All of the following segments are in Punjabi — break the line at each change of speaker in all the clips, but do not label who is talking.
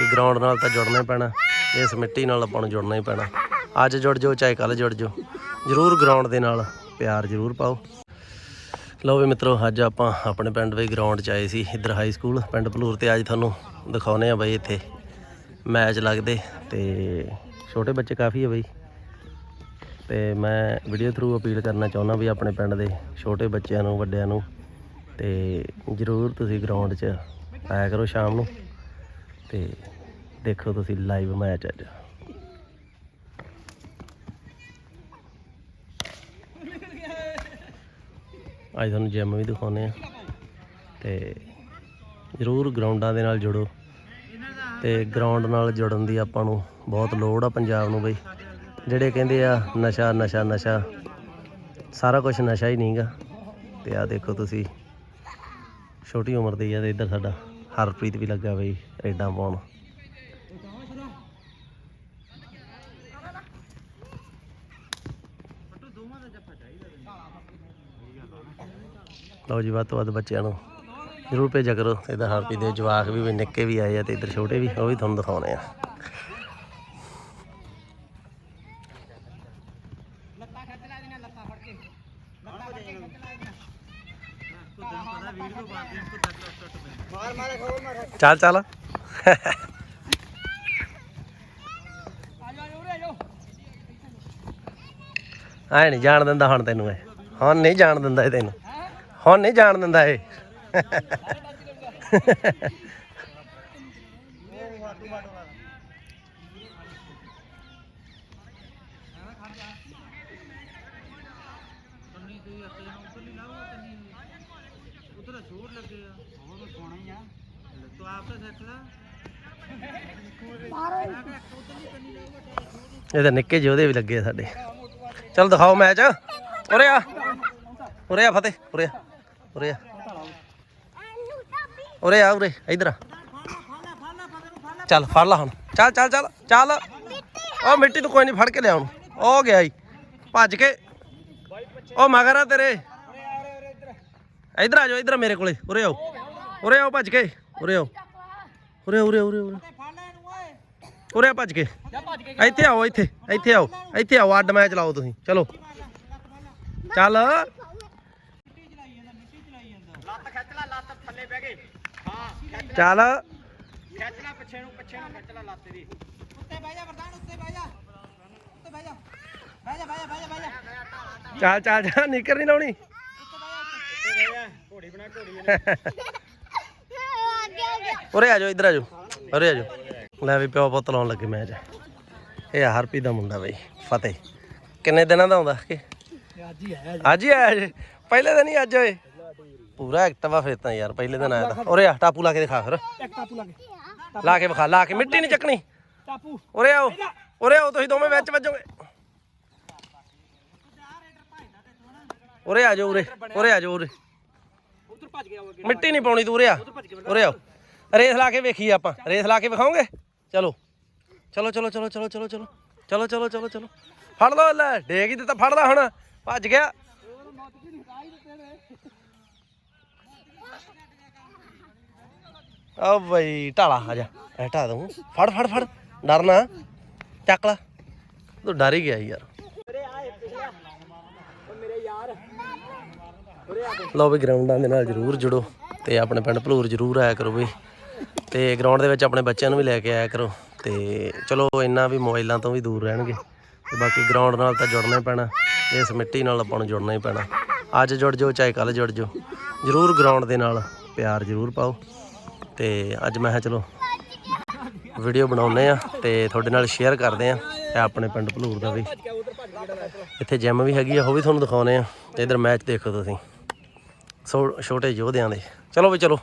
ਕਿ ਗਰਾਊਂਡ ਨਾਲ ਤਾਂ ਜੁੜਨਾ ਹੀ ਪੈਣਾ, ਇਸ ਮਿੱਟੀ ਨਾਲ ਆਪਾਂ ਨੂੰ ਜੁੜਨਾ ਹੀ ਪੈਣਾ। ਅੱਜ ਜੁੜ ਜਾਓ, ਚਾਹੇ ਕੱਲ ਜੁੜ ਜਾਓ। ਜਰੂਰ ਗਰਾਊਂਡ ਦੇ ਨਾਲ ਪਿਆਰ ਜਰੂਰ ਪਾਓ। ਲਓ ਵੀ ਮਿੱਤਰੋ, ਅੱਜ ਆਪਾਂ ਆਪਣੇ ਪਿੰਡ ਦੇ ਗਰਾਊਂਡ 'ਚ ਆਏ ਸੀ, ਇੱਧਰ ਹਾਈ ਸਕੂਲ ਪਿੰਡ ਭਲੂਰ ਤੇ ਅੱਜ ਤੁਹਾਨੂੰ ਦਿਖਾਉਨੇ ਆ ਬਈ ਇੱਥੇ ਮੈਚ ਲੱਗਦੇ ਤੇ ਛੋਟੇ ਬੱਚੇ ਕਾਫੀ ਆ ਬਈ। ਤੇ ਮੈਂ ਵੀਡੀਓ ਥਰੂ ਅਪੀਲ ਕਰਨਾ ਚਾਹੁੰਦਾ ਵੀ ਆਪਣੇ ਪਿੰਡ ਦੇ ਛੋਟੇ ਬੱਚਿਆਂ ਨੂੰ, ਵੱਡਿਆਂ ਨੂੰ, ਤੇ ਜਰੂਰ ਤੁਸੀਂ ਗਰਾਊਂਡ 'ਚ ਆਇਆ ਕਰੋ ਸ਼ਾਮ ਨੂੰ। ਤੇ ਦੇਖੋ ਤੁਸੀਂ ਲਾਈਵ ਮੈਚ ਅੱਜ। ਅੱਜ ਤੁਹਾਨੂੰ ਜਿਮ ਵੀ ਦਿਖਾਉਨੇ ਆ ਤੇ ਜਰੂਰ ਗਰਾਊਂਡਾਂ ਦੇ ਨਾਲ ਜੁੜੋ। ਤੇ ਗਰਾਊਂਡ ਨਾਲ ਜੁੜਨ ਦੀ ਆਪਾਂ ਨੂੰ ਬਹੁਤ ਲੋੜ ਆ ਪੰਜਾਬ ਨੂੰ ਬਈ। ਜਿਹੜੇ ਕਹਿੰਦੇ ਆ, ਨਸ਼ਾ ਨਸ਼ਾ ਨਸ਼ਾ। ਸਾਰਾ ਕੁਝ ਨਸ਼ਾ ਹੀ ਨਹੀਂਗਾ ਤੇ ਆ ਦੇਖੋ ਤੁਸੀਂ। ਛੋਟੀ ਉਮਰ ਦੇ ਹੀ ਆ ਤੇ ਇੱਧਰ ਸਾਡਾ। ਹਰਪ੍ਰੀਤ ਵੀ ਲੱਗਾ ਬਈ, ਰੇਡਾਂ ਪਾਉਣ। ਲਓ ਜੀ, ਵੱਧ ਤੋਂ ਵੱਧ ਬੱਚਿਆਂ ਨੂੰ ਜ਼ਰੂਰ ਭੇਜਿਆ ਕਰੋ ਇੱਧਰ ਹਰਪ੍ਰੀਤ ਦੇ ਜਵਾਕ ਵੀ ਵੀ ਨਿੱਕੇ ਵੀ ਆਏ ਆ ਤੇ ਇੱਧਰ ਛੋਟੇ ਵੀ, ਉਹ ਵੀ ਤੁਹਾਨੂੰ ਦਿਖਾਉਣੇ ਆ। ਚੱਲ ਚੱਲ। ਐ ਨਹੀਂ ਜਾਣ ਦਿੰਦਾ ਹੁਣ ਤੈਨੂੰ ਇਹ। ਹੁਣ ਨਹੀਂ ਜਾਣ ਦਿੰਦਾ ਇਹ ਤੈਨੂੰ। ਹੁਣ ਨਹੀਂ ਜਾਣ ਦਿੰਦਾ ਇਹ। ਇਹ ਤਾਂ ਨਿੱਕੇ ਜਿਹੇ ਉਹਦੇ ਵੀ ਲੱਗੇ ਆ ਸਾਡੇ। ਚਲ ਦਿਖਾਓ ਮੈਚ। ਉਰੇ ਆ। ਉਰੇ ਆ ਫਤਿਹ ਉਰੇ ਆ। ਉਰੇ ਆ। ਉਰੇ ਆ ਉਰੇ ਇਧਰ ਆ। ਚੱਲ ਫੜ ਲਾ ਹੁਣ। ਚੱਲ ਚੱਲ ਚੱਲ ਚੱਲ। ਉਹ ਮਿੱਟੀ ਤੂੰ ਕੋਈ ਨਹੀਂ ਫੜ ਕੇ ਲਿਆ ਹੁਣ ਉਹ ਗਿਆ ਈ ਭੱਜ ਕੇ। ਉਹ ਮਗਰ ਆ ਤੇਰੇ। ਇਧਰ ਆ ਜਾਓ, ਇਧਰ ਮੇਰੇ ਕੋਲੇ। ਉਰੇ ਆਓ। ਉਰੇ ਆਓ ਭੱਜ ਕੇ। ਉਰੇ ਆਓ। ਉਰੇ ਉਰੇ ਉਰੇ ਉਰੇ ਉਰੇ ਆ ਭੱਜ ਕੇ। ਇੱਥੇ ਆਓ, ਇੱਥੇ। ਇੱਥੇ ਆਓ। ਇੱਥੇ ਆਓ। ਅੱਡ ਮੈਚ ਲਾਓ ਤੁਸੀਂ। ਚਲੋ। ਚੱਲ।
ਲੱਤ ਖਿੱਚ ਲੈ ਲੱਤ ਥੱਲੇ ਬਹਿ ਗਏ ਹਾਂ
ਚੱਲ।
ਖਿੱਚ ਲੈ ਪਿੱਛੇ ਨੂੰ ਪਿੱਛੇ ਨੂੰ ਖਿੱਚ ਲੈ ਲੱਤ ਦੀ ਉੱਤੇ ਬਹਿ ਜਾ ਵਰਦਾਨ ਉੱਤੇ ਬਹਿ ਜਾ ਉੱਤੇ ਬਹਿ ਜਾ ਬਹਿ ਜਾ ਬਹਿ ਜਾ ਬਹਿ ਜਾ
ਚੱਲ ਚੱਲ ਚੱਲ। ਨਿਕਰ ਨਹੀਂ ਲਾਉਣੀ।
ਘੋੜੀ ਬਣਾ ਘੋੜੀ
ਉਰੇ ਆ ਜਾਓ, ਇੱਧਰ ਆ ਜਾਓ। ਉਰੇ ਆ ਜਾਓ। ਲੈ ਵੀ ਪਿਓ ਪੁੱਤ ਲਾਉਣ ਲੱਗੇ ਮੈਚ। ਇਹ ਆ ਹਰਪੀ ਦਾ ਮੁੰਡਾ ਬਈ, ਫਤਿਹ। ਕਿੰਨੇ ਦਿਨਾਂ ਦਾ ਆਉਂਦਾ ਕਿ?
ਅੱਜ ਹੀ ਆਇਆ
ਅੱਜ ਹੀ ਆਇਆ ਜੇ। ਪਹਿਲੇ ਦਿਨ ਹੀ ਅੱਜ ਹੋਏ ਪੂਰਾ ਐਕਟਿਵਾ ਫਿਰ ਤਾਂ ਯਾਰ, ਪਹਿਲੇ ਦਿਨ ਆਇਆ ਤਾਂ। ਉਰੇ ਆ, ਟਾਪੂ ਲਾ ਕੇ ਦਿਖਾ ਫਿਰ।
ਇੱਕ ਟਾਪੂ ਲਾ ਕੇ
ਲਾ ਕੇ ਵਿਖਾ, ਲਾ ਕੇ। ਮਿੱਟੀ ਨਹੀਂ ਚੱਕਣੀ।
ਟਾਪੂ
ਉਰੇ ਆਓ ਉਰੇ ਆਓ, ਤੁਸੀਂ ਦੋਵੇਂ ਵਿੱਚ ਵੱਜੋਗੇ। ਉਰੇ ਆ ਜਾਓ ਉਰੇ ਉਰੇ ਆ ਜਾਓ ਉਰੇ।
ਉਧਰ ਭੱਜ ਗਿਆ ਉਹ
ਮਿੱਟੀ ਨਹੀਂ ਪਾਉਣੀ ਤੂੰ ਉਰੇ ਆ। ਉਰੇ ਆਓ। ਰੇਸ ਲਾ ਕੇ ਵੇਖੀ ਆਪਾਂ। ਰੇਸ ਲਾ ਕੇ ਵਿਖਾਓਗੇ? ਚਲੋ। ਚਲੋ ਚਲੋ ਚਲੋ ਚਲੋ ਚਲੋ ਚਲੋ। ਚਲੋ ਚਲੋ ਚਲੋ ਚਲੋ। ਫੜ ਲਓ ਲੈ ਡੇਗ ਹੀ ਦਿੱਤਾ ਫੜਦਾ ਹੁਣ। ਭੱਜ ਗਿਆ। ਆ ਬਈ ਢਾਲਾ ਆ ਜਾ। ਐ ਢਾ ਦੂੰ ਫੜ ਫੜ ਫੜ। ਡਰਨਾ ਚੱਕ ਲਾ। ਤੂੰ ਡਰ ਹੀ ਗਿਆ ਯਾਰ
ਮੇਰੇ ਆਏ ਪਿਛਲਾ ਉਹ ਮੇਰੇ ਯਾਰ
ਲਓ ਵੀ ਗਰਾਊਂਡਾਂ ਦੇ ਨਾਲ ਜਰੂਰ ਜੁੜੋ ਤੇ ਆਪਣੇ ਪਿੰਡ ਭਲੂਰ ਜਰੂਰ ਆਇਆ ਕਰੋ ਵੀ। ਤੇ ਗਰਾਊਂਡ ਦੇ ਵਿੱਚ ਆਪਣੇ ਬੱਚਿਆਂ ਨੂੰ ਵੀ ਲੈ ਕੇ ਆਇਆ ਕਰੋ ਤੇ ਚਲੋ ਇੰਨਾ ਵੀ ਮੋਬਾਈਲਾਂ ਤੋਂ ਵੀ ਦੂਰ ਰਹਿਣਗੇ ਤੇ ਬਾਕੀ ਗਰਾਊਂਡ ਨਾਲ ਤਾਂ ਜੁੜਨਾ ਹੀ ਪੈਣਾ, ਇਸ ਮਿੱਟੀ ਨਾਲ ਆਪਾਂ ਨੂੰ ਜੁੜਨਾ ਹੀ ਪੈਣਾ। ਅੱਜ ਜੁੜ ਜਾਓ, ਚਾਹੇ ਕੱਲ ਜੁੜ ਜਾਓ। ਜਰੂਰ ਗਰਾਊਂਡ ਦੇ ਨਾਲ ਪਿਆਰ ਜਰੂਰ ਪਾਓ। ਤੇ ਅੱਜ ਮੈਂ ਕਿਹਾ ਚਲੋ ਵੀਡੀਓ ਬਣਾਉਨੇ ਆ ਤੇ ਤੁਹਾਡੇ ਨਾਲ ਸ਼ੇਅਰ ਕਰਦੇ ਆ ਤੇ ਆਪਣੇ ਪਿੰਡ ਭਲੂਰ ਦਾ ਵੀ। ਇੱਥੇ ਜਿਮ ਵੀ ਹੈਗੀ ਆ, ਉਹ ਵੀ ਤੁਹਾਨੂੰ ਦਿਖਾਉਨੇ ਆ ਤੇ ਇਧਰ ਮੈਚ ਦੇਖੋ ਤੁਸੀਂ। ਸੋ ਛੋਟੇ ਯੋਧਿਆਂ ਦੇ। ਚਲੋ ਵੀ ਚਲੋ।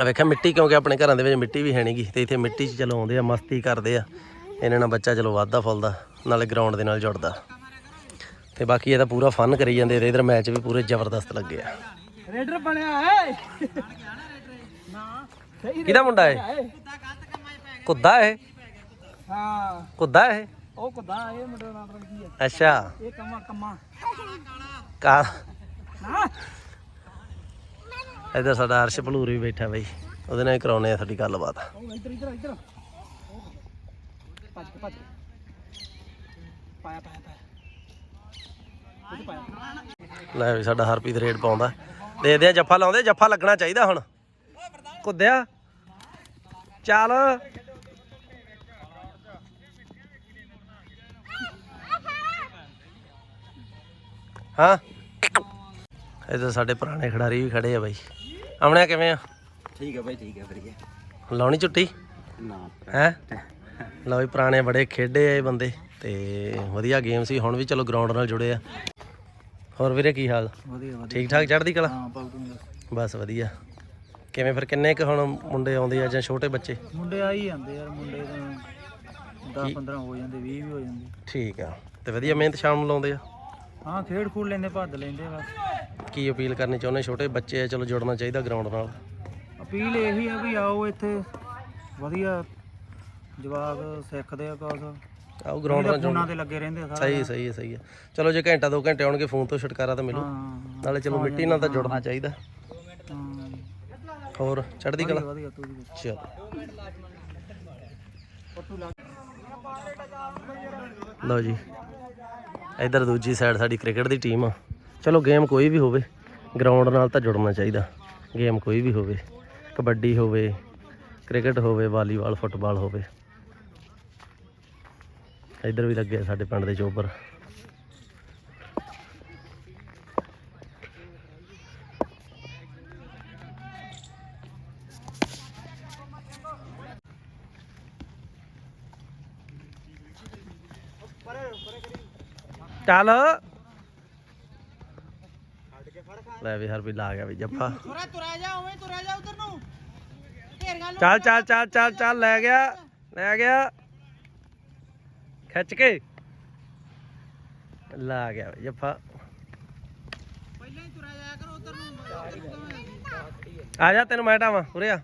ਆ ਵੇਖਿਆ ਮਿੱਟੀ ਕਿਉਂਕਿ ਆਪਣੇ ਘਰਾਂ ਦੇ ਵਿੱਚ ਮਿੱਟੀ ਵੀ ਹੈ ਨਹੀਂਗੀ ਤੇ ਇੱਥੇ ਮਿੱਟੀ 'ਚ ਚਲੋ ਆਉਂਦੇ ਆ ਮਸਤੀ ਕਰਦੇ ਆ। ਇਹਨਾਂ ਨਾਲ ਬੱਚਾ ਚਲੋ ਵੱਧਦਾ ਫੁੱਲਦਾ ਨਾਲੇ ਗਰਾਊਂਡ ਦੇ ਨਾਲ ਜੁੜਦਾ। ਤੇ ਬਾਕੀ ਇਹ ਤਾਂ ਪੂਰਾ ਫਨ ਕਰੀ ਜਾਂਦੇ ਤੇ ਇਧਰ ਮੈਚ ਵੀ ਪੂਰੇ ਜ਼ਬਰਦਸਤ ਲੱਗੇ ਆ।
ਰੇਡਰ ਬਣਿਆ ਸਹੀ
ਕਿਹਦਾ ਮੁੰਡਾ ਹੈ ਕੁੱਦਾ ਇਹ?
ਹਾਂ।
ਕੁੱਦਾ ਇਹ?
ਉਹ ਕੁਦਾ ਇਹ ਮੁੰਡੇ ਨਾਮ ਕੀ ਹੈ?
ਅੱਛਾ।
ਇਹ ਕੰਮਾ ਕੰਮਾ।
ਕਾ ਇੱਧਰ ਸਾਡਾ ਅਰਸ਼ ਭਲੂਰ ਵੀ ਬੈਠਾ ਬਈ। ਉਹਦੇ ਨਾਲ ਹੀ ਕਰਾਉਨੇ ਆ ਸਾਡੀ ਗੱਲਬਾਤ।
ਇੱਧਰ ਇੱਧਰ ਇੱਧਰ ਭੱਜ ਭੱਜ ਪਾਇਆ ਪਾਇਆ ਪਾਇਆ
ਲੈ ਵੀ ਸਾਡਾ ਹਰਪ੍ਰੀਤ ਰੇਡ ਪਾਉਂਦਾ। ਦੇਖਦੇ ਆ ਜੱਫਾ ਲਾਉਂਦੇ, ਜੱਫਾ ਲੱਗਣਾ ਚਾਹੀਦਾ ਹੁਣ। ਕੁੱਦਿਆ। ਚੱਲ। ਹਾਂ। ਇਧਰ ਸਾਡੇ ਪੁਰਾਣੇ ਖਿਡਾਰੀ ਵੀ ਖੜੇ ਆ ਬਾਈ। ਆਮਣਿਆ ਕਿਵੇਂ ਆ?
ਠੀਕ ਹੈ ਭਾਈ ਠੀਕ ਹੈ ਵਧੀਆ।
ਲਾਉਣੀ ਝੁੱਟੀ?
ਨਾ।
ਹੈ? ਲਓ ਵੀ ਪੁਰਾਣੇ ਬੜੇ ਖੇਡੇ ਆ ਇਹ ਬੰਦੇ ਤੇ ਵਧੀਆ ਗੇਮ ਸੀ ਹੁਣ ਵੀ ਚਲੋ ਗਰਾਊਂਡ ਨਾਲ ਜੁੜੇ ਆ। ਹੋਰ ਵੀਰੇ ਕੀ ਹਾਲ?
ਵਧੀਆ ਵਧੀਆ।
ਠੀਕ ਠਾਕ ਚੜ੍ਹਦੀ ਕਲਾ?
ਹਾਂ
ਬਸ ਵਧੀਆ। ਕਿਵੇਂ ਫਿਰ ਕਿੰਨੇ ਕੁ ਹੁਣ ਮੁੰਡੇ ਆਉਂਦੇ ਆ ਜਾਂ ਛੋਟੇ ਬੱਚੇ?
ਮੁੰਡੇ ਆ ਹੀ ਜਾਂਦੇ ਯਾਰ ਮੁੰਡੇ ਤਾਂ 10 15 ਹੋ ਜਾਂਦੇ 20 ਵੀ ਹੋ ਜਾਂਦੇ।
ਠੀਕ ਆ ਤੇ ਵਧੀਆ ਮਿਹਨਤ ਸ਼ਾਮ ਨੂੰ ਲਾਉਂਦੇ ਆ?
ਹਾਂ ਖੇਡ ਖੂਡ ਲੈਂਦੇ ਭੱਜ ਲੈਂਦੇ ਬਸ।
ਕੀ ਅਪੀਲ ਕਰਨੀ ਚਾਹੁੰਦੇ? ਛੋਟੇ ਬੱਚੇ ਆ ਚਲੋ ਜੁੜਨਾ ਚਾਹੀਦਾ ਗਰਾਊਂਡ ਨਾਲ।
ਅਪੀਲ ਇਹੀ ਆ ਵੀ ਆਓ ਇੱਥੇ। ਵਧੀਆ ਜਵਾਕ ਸਿੱਖਦੇ ਆ ਕੁਛ।
ਆਓ ਗਰਾਊਂਡ ਨਾਲ
ਫੋਨਾਂ
ਜੁੜਨਾ
ਤੇ ਲੱਗੇ ਰਹਿੰਦੇ ਆ ਸਾਰਾ
ਸਹੀ ਸਹੀ ਹੈ ਸਹੀ ਹੈ ਚਲੋ ਜੇ ਘੰਟਾ ਦੋ ਘੰਟੇ ਆਉਣਗੇ ਫੋਨ ਤੋਂ ਛੁਟਕਾਰਾ ਤਾਂ ਮਿਲੂ।
ਹਾਂ।
ਨਾਲੇ ਚਲੋ ਮਿੱਟੀ ਨਾਲ ਤਾਂ ਜੁੜਨਾ ਚਾਹੀਦਾ।
ਹਾਂ।
ਹੋਰ ਚੜ੍ਹਦੀ ਕਲਾ?
ਵਧੀਆ ਤੂੰ ਵੀ ਦੱਸ।
ਚਲੋ। ਲਓ ਜੀ। ਇਧਰ ਦੂਜੀ ਸਾਈਡ ਸਾਡੀ ਕ੍ਰਿਕਟ ਦੀ ਟੀਮ ਆ। ਚਲੋ ਗੇਮ ਕੋਈ ਵੀ ਹੋਵੇ ਗਰਾਊਂਡ ਨਾਲ ਤਾਂ ਜੁੜਨਾ ਚਾਹੀਦਾ। ਗੇਮ ਕੋਈ ਵੀ ਹੋਵੇ, ਕਬੱਡੀ ਹੋਵੇ ਕ੍ਰਿਕਟ ਹੋਵੇ, ਵਾਲੀਬਾਲ ਫੁੱਟਬਾਲ ਹੋਵੇ। ਇਧਰ ਵੀ ਲੱਗੇ ਸਾਡੇ ਪਿੰਡ ਦੇ ਚੋਬਰ ਚੱਲ। ਲੈ ਵੀ ਹਰ ਵੀ ਲਾ ਗਿਆ ਵੀ ਜੱਫਾ।
ਤੁਰਾ ਤੁਰਾ ਜਾ ਉਵੇਂ ਤੁਰਾ ਜਾ ਉਧਰ ਨੂੰ। ਢੇਰੀਆਂ
ਚੱਲ ਚੱਲ ਚੱਲ ਚੱਲ ਚੱਲ ਲੈ ਗਿਆ। ਲੈ ਗਿਆ। ਖਿੱਚ ਕੇ। ਲਾ ਗਿਆ ਵੀ ਜੱਫਾ।
ਪਹਿਲਾਂ ਹੀ ਤੁਰਾ ਜਾਇਆ ਕਰੋ ਉਧਰ ਨੂੰ।
ਆ ਜਾ ਤੈਨੂੰ ਮੈਂ ਟਾਵਾਂ ਉਰੇ ਆ।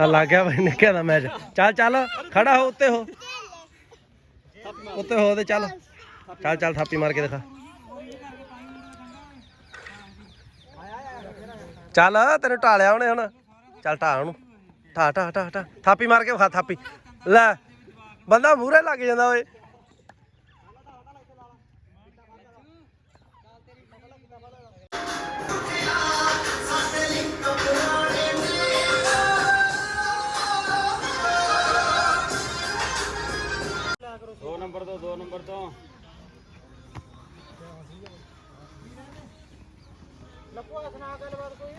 ਆ ਲੱਗ ਗਿਆ ਬਈ ਨਿੱਕਿਆ ਦਾ ਮੈਚ ਚੱਲ ਚੱਲ, ਖੜਾ ਹੋ, ਉੱਤੇ ਹੋ। ਉੱਤੇ ਹੋ ਤੇ ਚੱਲ। ਚੱਲ ਚੱਲ, ਥਾਪੀ ਮਾਰ ਕੇ ਦਿਖਾ। ਚੱਲ, ਤੈਨੂੰ ਢਾਲਿਆ ਉਹਨੇ ਹੁਣ। ਚੱਲ ਢਾ ਉਹਨੂੰ। ਢਾ ਢਾ ਢਾ ਢਾ ਥਾਪੀ ਮਾਰ ਕੇ ਵਿਖਾ, ਥਾਪੀ। ਲੈ, ਬੰਦਾ ਮੂਹਰੇ ਲੱਗ ਜਾਂਦਾ ਓਏ।
ਨੰਬਰ ਤੋਂ ਦੋ ਨੰਬਰ ਤੋਂ। ਲੱਕੂ ਸੁਣਾ ਗੱਲਬਾਤ ਕੋਈ।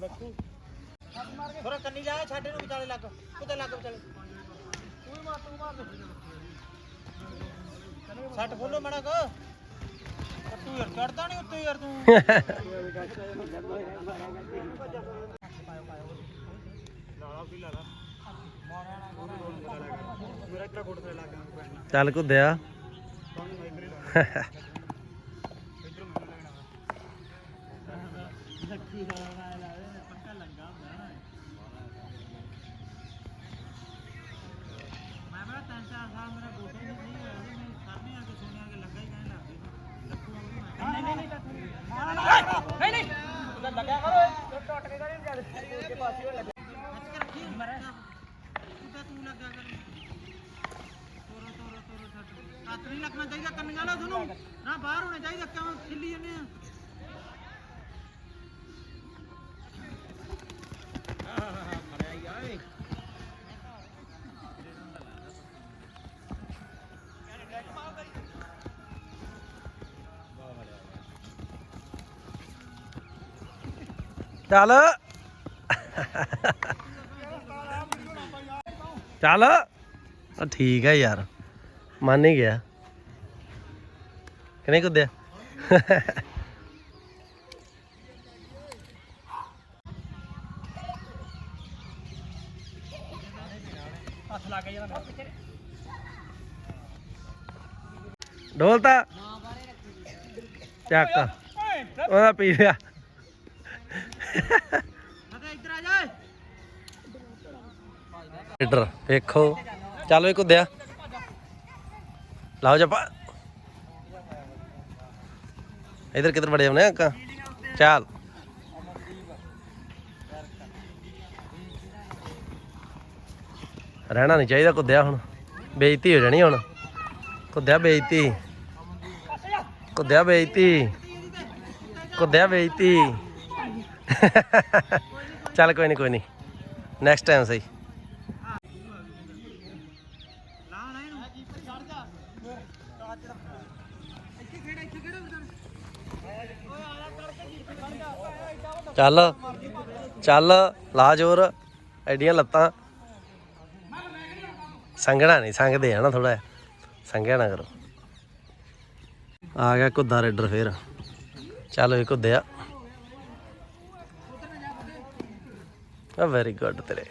ਲੱਕੂ ਥੋੜਾ ਕੰਨੀ ਜਾ ਛਾਡੇ ਨੂੰ ਵਿਚਾਲੇ ਲੱਗ ਕੁੱਤੇ ਲੱਗ ਵਿਚਾਲੇ। ਹੀ ਮਾਰ ਤੂੰ ਮਾਰ। ਸੱਟ ਖੋਲੋ ਮੜਾ ਕੋ। ਤੂੰ ਯਾਰ ਚੜਦਾ ਨਹੀਂ ਉੱਤੇ ਯਾਰ ਤੂੰ।
ਚੱਲ ਕੁੱਦਿਆ
ਨਹੀਂ ਆ ਨਹੀਂ ਲੱਗਿਆ ਕਰੋ ਟੁੱਟ ਕੇ ਕਰੇ ਜਦ ਪਾਸੇ ਹੋ ਤੂੰ ਤਾਂ ਤੂੰ ਤੋਰੋ ਤੋਰੋ ਤੋਰੋ, ਛੱਡ ਹੱਥ ਨਹੀਂ ਲੱਗਣਾ ਚਾਹੀਦਾ ਕੰਨੀਆਂ ਨਾਲ ਤੁਹਾਨੂੰ। ਨਾ ਬਾਹਰ ਹੋਣਾ ਚਾਹੀਦਾ, ਕਿਉਂ ਖਿੱਲੀ ਜੰਨੇ ਆ?
ਚੱਲ। ਚੱਲ। ਆ ਠੀਕ ਹੈ ਯਾਰ। ਮੰਨ ਹੀ ਗਿਆ। ਕਿਨੇ ਕੁੱਦਿਆ?
ਹੱਥ ਲੱਗ ਗਿਆ ਮੇਰਾ
ਢੋਲਤਾ ਚੱਕ ਉਹਦਾ ਪੀ ਲਿਆ
ਮਤੇ ਇੱਧਰ ਆ ਜਾ
ਲੀਡਰ ਵੇਖੋ ਚੱਲ ਵੇ ਕੁੱਦਿਆ ਲਾਓ ਜੱਪਾ। ਇਧਰ ਕਿੱਧਰ ਬੜੇ ਆਉਨੇ ਅੰਕਾ ਚੱਲ। ਰਹਿਣਾ ਨਹੀਂ ਚਾਹੀਦਾ ਕੁੱਦਿਆ ਹੁਣ। ਬੇਇੱਜ਼ਤੀ ਹੋ ਜਾਣੀ ਹੁਣ। ਕੁੱਦਿਆ ਬੇਇੱਜ਼ਤੀ। ਕੁੱਦਿਆ ਬੇਇੱਜ਼ਤੀ। ਕੁੱਦਿਆ ਬੇਇੱਜ਼ਤੀ। ਚੱਲ ਕੋਈ ਨਹੀਂ ਕੋਈ ਨਹੀਂ। ਨੈਕਸਟ ਟਾਈਮ ਸਹੀ
ਲਾਣਾ ਇਹਨੂੰ ਛੱਡ ਜਾ ਇੱਥੇ ਖੇੜਾ ਇੱਥੇ ਖੇੜਾ ਉਧਰ ਓਏ ਆ ਜਾ ਕਰਕੇ ਜੀ ਖੜ ਜਾ ਓਏ ਐਡਾ ਵੱਡਾ
ਚੱਲ ਚੱਲ ਲਾ ਜੋਰ ਐਡੀਆਂ ਲੱਤਾਂ। ਸੰਗਣਾ ਨਹੀਂ ਸੰਗਦੇ ਆ ਨਾ ਥੋੜਾ ਸੰਗਿਆ ਨਾ ਕਰੋ। ਆ ਗਿਆ ਕੁੱਦਾ ਰੇਡਰ ਫੇਰ। ਚੱਲ ਵੀ ਕੁੱਦਿਆ ਆ। ਵੈਰੀ ਗੁੱਡ ਤੇਰੇ।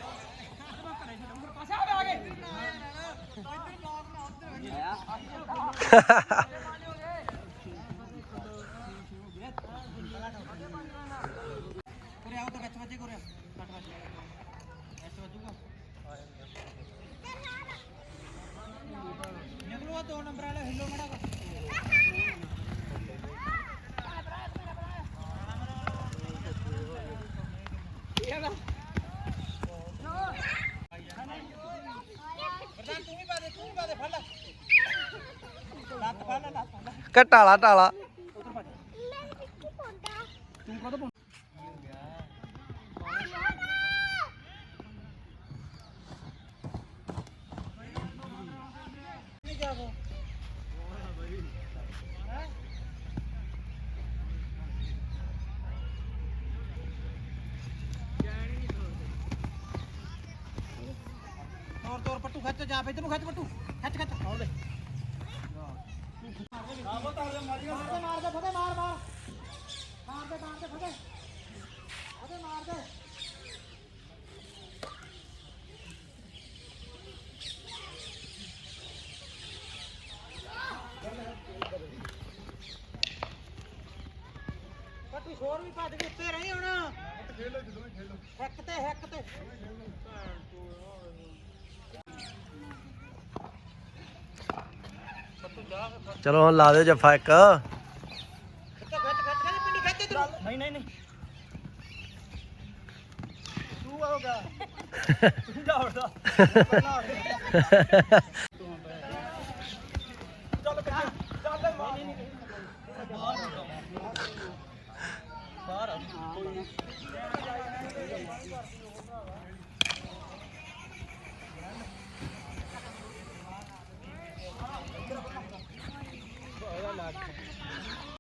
ਕੋਰੇ ਤਾਂ ਵਿੱਚ ਵੱਜੇ ਕੋਰੇ ਕੱਟ ਵੱਜ ਵਿੱਚ ਵੱਜੂਗਾ। ਨਿਕਲੋ ਦੋ ਨੰਬਰ ਵਾਲਾ, ਹਿੱਲੋ ਮੜਾ ਪ੍ਰਧਾਨ
ਟਾਲਾ ਟਾਲਾ
ਉਧਰ ਭੱਜ ਤੂੰ ਕਦੋਂ ਨਹੀਂ ਜਾਵੋ ਤੋਰ ਪੱਟੂ ਖੱਚ ਜਾ ਇਧਰ ਨੂੰ ਖੱਚ ਪੱਟੂ। ਖੱਚ ਖੱਚ ਆਉਣ ਦੇ। ਆਹੋ ਤਾਰ ਦੇ ਮਾਰੀ ਮਾਰ ਦੇ ਮਾਰ ਦੇ ਫਤੇ ਮਾਰ ਮਾਰ। ਮਾਰ ਦੇ ਮਾਰ ਦੇ ਫਤੇ ਫਤੇ ਮਾਰ ਦੇ। ਪੱਟੂ ਸ਼ੋਰ ਵੀ ਭੱਜ ਕੇ ਉੱਤੇ ਰਹੀ ਹੁਣ। ਖੇਲੋ ਜਦੋਂ ਖੇਲੋ। ਹੈਕ ਤੇ ਹੈਕ ਤੇ।
ਚਲੋ ਹੁਣ ਲਾ ਦਿਓ ਜੱਫਾ ਇੱਕ
ਨਹੀਂ ਨਹੀਂ ਨਹੀਂ ਤੂੰ ਆਉਗਾ ਤੂੰ। ਚੱਲ ਬਾਹਰ ਆ ਕੋਈ